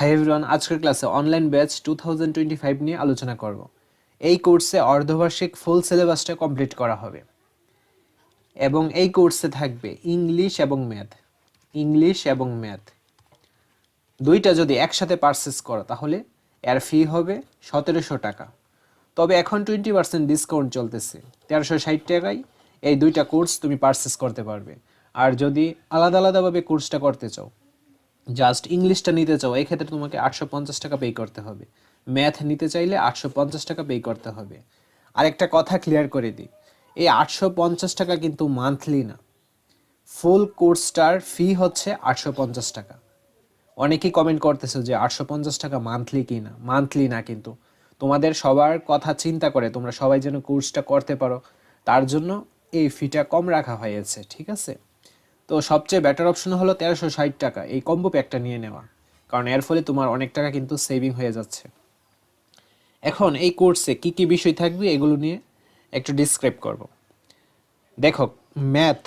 High everyone আজকের ক্লাসে online batch two thousand twenty five নিয়ে আলোচনা করব। এই কোর্সে অর্ধবার্ষিক ফুল সিলেবাসটা কমপ্লিট করা হবে। এবং এই কোর্সে থাকবে ইংলিশ এবং ম্যাথ ইংলিশ এবং ম্যাথ দুইটা যদি একসাথে পারচেস করো তাহলে এর ফি হবে সতেরোশো টাকা। তবে এখন টোয়েন্টি পার্সেন্ট ডিসকাউন্ট চলতেছে, তেরোশো ষাট টাকায় এই দুইটা কোর্স তুমি পারচেস করতে পারবে। আর যদি আলাদা আলাদাভাবে কোর্সটা করতে চাও জাস্ট ইংলিশটা নিতে চাও এই ক্ষেত্রে তোমাকে আটশো পঞ্চাশ টাকা পে করতে হবে। ম্যাথ নিতে চাইলে আটশো পঞ্চাশ টাকা পে করতে হবে। আরেকটা কথা ক্লিয়ার করে দিই, এই আটশো পঞ্চাশ টাকা কিন্তু মান্থলি না। ফুল কোর্সটার ফি হচ্ছে আটশো পঞ্চাশ টাকা। অনেকেই কমেন্ট করতেছে যে আটশো পঞ্চাশ টাকা মান্থলি কি না মান্থলি না কিন্তু। তোমাদের সবার কথা চিন্তা করে, তোমরা সবাই যেন কোর্সটা করতে পারো। তার জন্য এই ফিটা কম রাখা হয়েছে, ঠিক আছে? তো সবচেয়ে বেটার অপশন হলো তেরোশো ষাট টাকা। এই কম্বো প্যাকটা নিয়ে নেওয়া। কারণ এর ফলে তোমার অনেক টাকা কিন্তু সেভিং হয়ে যাচ্ছে। এখন এই কোর্সে কি কি বিষয় থাকবে এগুলো নিয়ে একটু ডিসক্রাইব করব। দেখো ম্যাথ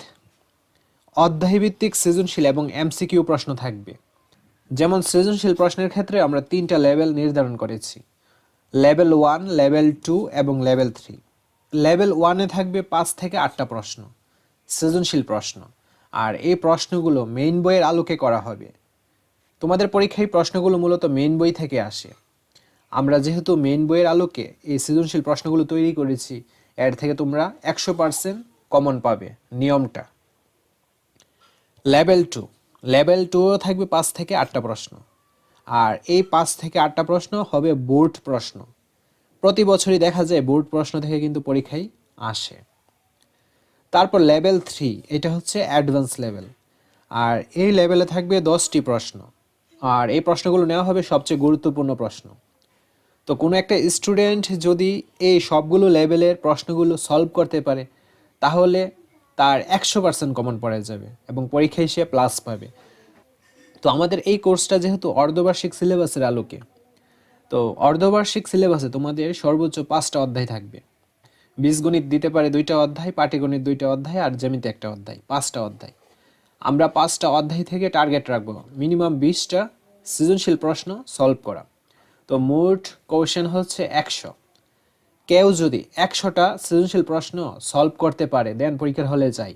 অধ্যায়ভিত্তিক সৃজনশীল এবং এমসিকিউ প্রশ্ন থাকবে। যেমন সৃজনশীল প্রশ্নের ক্ষেত্রে আমরা তিনটা লেভেল নির্ধারণ করেছি। লেভেল ওয়ান লেভেল টু এবং লেভেল থ্রি লেভেল ওয়ানে থাকবে পাঁচ থেকে আটটা প্রশ্ন। সৃজনশীল প্রশ্ন। আর এই প্রশ্নগুলো মেইন বইয়ের আলোকে করা হবে। তোমাদের পরীক্ষায় প্রশ্নগুলো মূলত মেইন বই থেকে আসে। আমরা যেহেতু মেইন বইয়ের আলোকে এই সৃজনশীল প্রশ্নগুলো তৈরি করেছি, এর থেকে তোমরা একশো পার্সেন্ট কমন পাবে নিয়মটা। লেভেল টু লেভেল টুও থাকবে পাঁচ থেকে আটটা প্রশ্ন। আর এই পাঁচ থেকে আটটা প্রশ্ন হবে বোর্ড প্রশ্ন। প্রতি বছরই দেখা যায় বোর্ড প্রশ্ন থেকে কিন্তু পরীক্ষায় আসে। তারপর লেভেল থ্রি, এটা হচ্ছে অ্যাডভান্স লেভেল। আর এই লেভেলে থাকবে দশটি প্রশ্ন। আর এই প্রশ্নগুলো নেওয়া হবে সবচেয়ে গুরুত্বপূর্ণ প্রশ্ন। তো কোনো একটা স্টুডেন্ট যদি এই সবগুলো লেভেলের প্রশ্নগুলো সলভ করতে পারে, তাহলে তার একশো পার্সেন্ট কমন পড়ে যাবে এবং পরীক্ষায় সে প্লাস পাবে। তো আমাদের এই কোর্সটা যেহেতু অর্ধবার্ষিক সিলেবাসের আলোকে, তো অর্ধবার্ষিক সিলেবাসে তোমাদের সর্বোচ্চ পাঁচটা অধ্যায় থাকবে। বীজগণিত দিতে পারে দুইটা অধ্যায়, পাটিগণিত দুইটা অধ্যায় আর জ্যামিতি একটা অধ্যায়, পাঁচটা অধ্যায়। আমরা পাঁচটা অধ্যায় থেকে টার্গেট রাখব। মিনিমাম বিশটা সৃজনশীল প্রশ্ন সলভ করা। তো মোট কোশ্চেন হচ্ছে একশো। কেউ যদি একশোটা সৃজনশীল প্রশ্ন সলভ করতে পারে দেন পরীক্ষার হলে যায়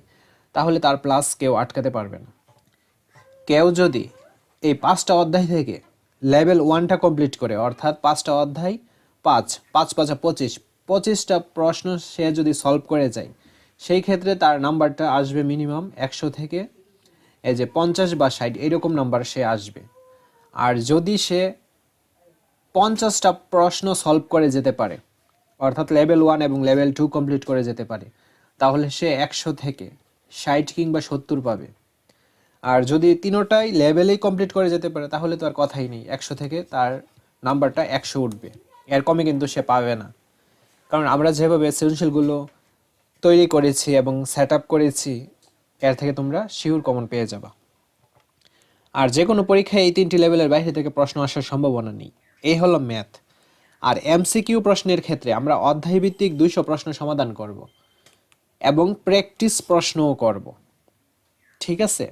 তাহলে তার প্লাস কেউ আটকাতে পারবে না। কেউ যদি এই পাঁচটা অধ্যায় থেকে লেভেল ওয়ানটা কমপ্লিট করে, অর্থাৎ পাঁচটা অধ্যায় পাঁচ পাঁচ পাঁচা পঁচিশ পঁচিশটা প্রশ্ন সে যদি সলভ করে যায়, সেই ক্ষেত্রে তার নাম্বারটা আসবে মিনিমাম একশো থেকে, এই যে পঞ্চাশ বা ষাট, এরকম নাম্বার সে আসবে। আর যদি সে পঞ্চাশটা প্রশ্ন সলভ করে যেতে পারে, অর্থাৎ লেভেল ওয়ান এবং লেভেল টু কমপ্লিট করে যেতে পারে, তাহলে সে একশো থেকে ষাট কিংবা সত্তর পাবে। আর যদি তিনোটাই লেভেলেই কমপ্লিট করে যেতে পারে, তাহলে তো আর কথাই নেই, একশো থেকে তার নাম্বারটা একশো উঠবে। এর কমে কিন্তু সে পাবে না। কারণ আমরা যেভাবে সৃজনশীলগুলো তৈরি করেছি এবং সেট আপ করেছি, এর থেকে তোমরা শিওর কমন পেয়ে যাবা। আর যে কোনো পরীক্ষায় এই তিনটি লেভেলের বাইরে থেকে প্রশ্ন আসার সম্ভাবনা নেই। এই হলো ম্যাথ আর এমসিকিউ প্রশ্নের ক্ষেত্রে আমরা অধ্যায়ভিত্তিক দুইশো প্রশ্ন সমাধান করব এবং প্র্যাকটিস প্রশ্নও করব। ঠিক আছে?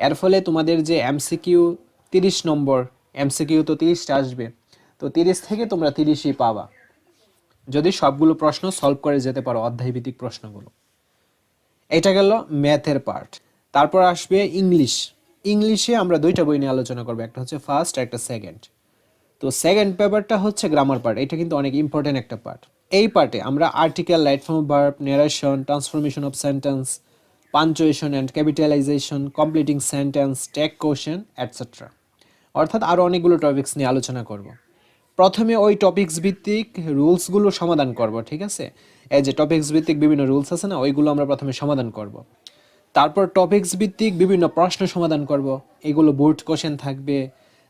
এর ফলে তোমাদের যে এমসিকিউ তিরিশ নম্বর এমসিকিউ তো তিরিশটা আসবে, তো তিরিশ থেকে তোমরা তিরিশই পাবা। যদি সবগুলো প্রশ্ন সলভ করে যেতে পারো, অধ্যায়ভিত্তিক প্রশ্নগুলো। এটা গেল ম্যাথের পার্ট তারপর আসবে ইংলিশ ইংলিশে আমরা দুইটা বই নিয়ে আলোচনা করব, একটা হচ্ছে ফার্স্ট একটা সেকেন্ড তো সেকেন্ড পেপারটা হচ্ছে গ্রামার পার্ট এটা কিন্তু অনেক ইম্পর্টেন্ট একটা পার্ট এই পার্টে আমরা article right form verb narration transformation of sentence punctuation and capitalization completing sentence tag question etcetera অর্থাৎ আরও অনেকগুলো টপিক্স নিয়ে আলোচনা করব। প্রথমে ওই টপিক্স ভিত্তিক রুলসগুলো সমাধান করব, ঠিক আছে? এই যে টপিক্স ভিত্তিক বিভিন্ন রুলস আছে না, ওইগুলো আমরা প্রথমে সমাধান করব। তারপর টপিক্স ভিত্তিক বিভিন্ন প্রশ্ন সমাধান করব, এগুলো বোর্ড কোশ্চেন থাকবে,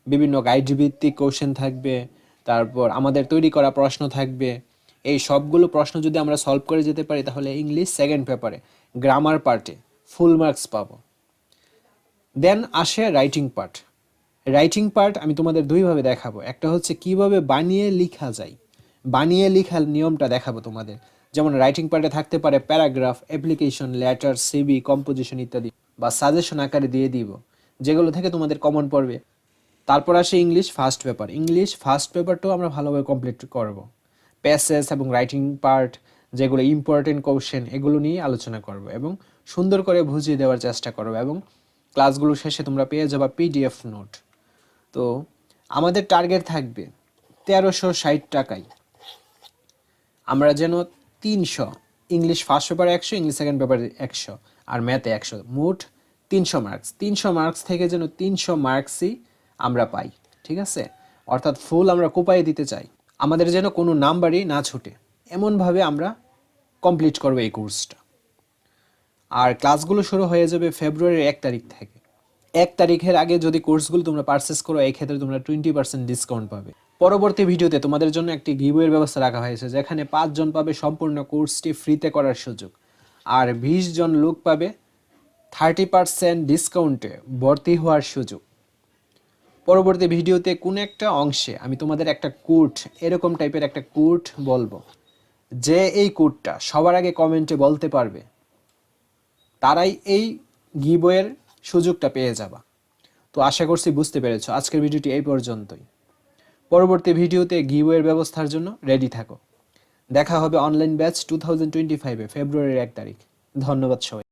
বিভিন্ন গাইড ভিত্তিক কোশ্চেন থাকবে, তারপর আমাদের তৈরি করা প্রশ্ন থাকবে। এই সবগুলো প্রশ্ন যদি আমরা সলভ করে যেতে পারি, তাহলে ইংলিশ সেকেন্ড পেপারে গ্রামার পার্টে ফুল মার্কস পাবো। দেন আসে রাইটিং পার্ট রাইটিং পার্ট আমি তোমাদের দুইভাবে দেখাবো। একটা হচ্ছে কীভাবে বানিয়ে লিখা যায়। বানিয়ে লিখার নিয়মটা দেখাবো তোমাদের। যেমন রাইটিং পার্টে থাকতে পারে paragraph application letter CV composition ইত্যাদি বা সাজেশন আকারে দিয়ে দিব, যেগুলো থেকে তোমাদের কমন পড়বে। তারপর আসে English first paper English first পেপারটাও আমরা ভালোভাবে কমপ্লিট করব। প্যাসেজ এবং রাইটিং পার্ট যেগুলো ইম্পর্টেন্ট কোশ্চেন এগুলো নিয়ে আলোচনা করব এবং সুন্দর করে বুঝিয়ে দেওয়ার চেষ্টা করব এবং ক্লাসগুলো শেষে তোমরা পেয়ে যাবা পিডিএফ নোট তো আমাদের টার্গেট থাকবে তেরোশো ষাট টাকায়। আমরা যেন তিনশো, ইংলিশ ফার্স্ট পেপার একশো, ইংলিশ সেকেন্ড পেপার একশো, আর ম্যাথে একশো, মোট তিনশো মার্কস তিনশো মার্কস থেকে যেন তিনশো মার্কসই আমরা পাই, ঠিক আছে? অর্থাৎ ফুল আমরা কোপায় দিতে চাই। আমাদের যেন কোনো নাম্বারই না ছুটে। এমনভাবে আমরা কমপ্লিট করব এই কোর্সটা আর ক্লাসগুলো শুরু হয়ে যাবে ফেব্রুয়ারির এক তারিখ থেকে। এক তারিখের আগে যদি কোর্সগুলো তোমরা পারচেস করো, এই ক্ষেত্রে তোমরা টোয়েন্টি পার্সেন্ট ডিসকাউন্ট পাবে। পরবর্তী ভিডিওতে তোমাদের জন্য একটি গিভওয়ের ব্যবস্থা রাখা হয়েছে, যেখানে পাঁচজন পাবে সম্পূর্ণ কোর্সটি ফ্রিতে করার সুযোগ। আর বিশ জন লোক পাবে থার্টি পার্সেন্ট ডিসকাউন্টে ভর্তি হওয়ার সুযোগ। পরবর্তী ভিডিওতে কোন একটা অংশে আমি তোমাদের একটা কোড এরকম টাইপের একটা কোড বলব, যে এই কোডটা সবার আগে কমেন্টে বলতে পারবে। তারাই এই গিবয়ের সুযোগটা পেয়ে যাবা। তো আশা করছি বুঝতে পেরেছ। আজকের ভিডিওটি এই পর্যন্তই। পরবর্তী ভিডিওতে গিওয়ের ব্যবস্থার জন্য রেডি থাকো। দেখা হবে online batch two thousand twenty ফাইভে ফেব্রুয়ারির এক তারিখ। ধন্যবাদ সবাই।